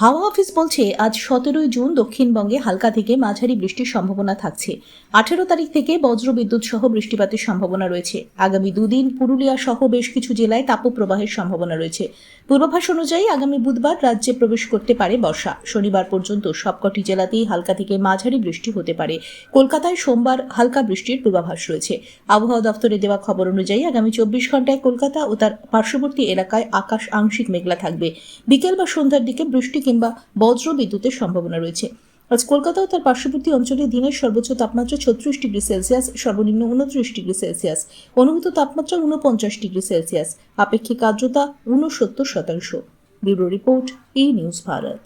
হাওয়া অফিস বলছে, আজ সতেরোই জুন দক্ষিণবঙ্গে হালকা থেকে মাঝারি বৃষ্টির সম্ভাবনা থাকছে। আঠেরো তারিখ থেকে বজ্র বিদ্যুৎ সহ বৃষ্টিপাতের সম্ভাবনা রয়েছে। আগামী দুদিন পুরুলিয়া সহ বেশ কিছু জেলায় তাপপ্রবাহের সম্ভাবনা রয়েছে। পূর্বাভাস অনুযায়ী আগামী বুধবার রাজ্যে প্রবেশ করতে পারে বর্ষা। শনিবার পর্যন্ত সবকটি জেলাতেই হালকা থেকে মাঝারি বৃষ্টি হতে পারে। কলকাতায় সোমবার হালকা বৃষ্টির পূর্বাভাস রয়েছে। আবহাওয়া দপ্তরে দেওয়া খবর অনুযায়ী আগামী চব্বিশ ঘন্টায় কলকাতা ও তার পার্শ্ববর্তী এলাকায় আকাশ আংশিক মেঘলা থাকবে। বিকেল বা সন্ধ্যার দিকে বৃষ্টি কিংবা বজ্র বিদ্যুতের সম্ভাবনা রয়েছে। আজ কলকাতা ও তার পার্শ্ববর্তী অঞ্চলে দিনের সর্বোচ্চ তাপমাত্রা ছত্রিশ ডিগ্রি সেলসিয়াস, সর্বনিম্ন উনত্রিশ ডিগ্রি সেলসিয়াস। অনুভূত তাপমাত্রা উনপঞ্চাশ ডিগ্রি সেলসিয়াস। আপেক্ষিক আর্দ্রতা উনসত্তর শতাংশ। ব্যুরো রিপোর্ট এই নিউজ ভারত।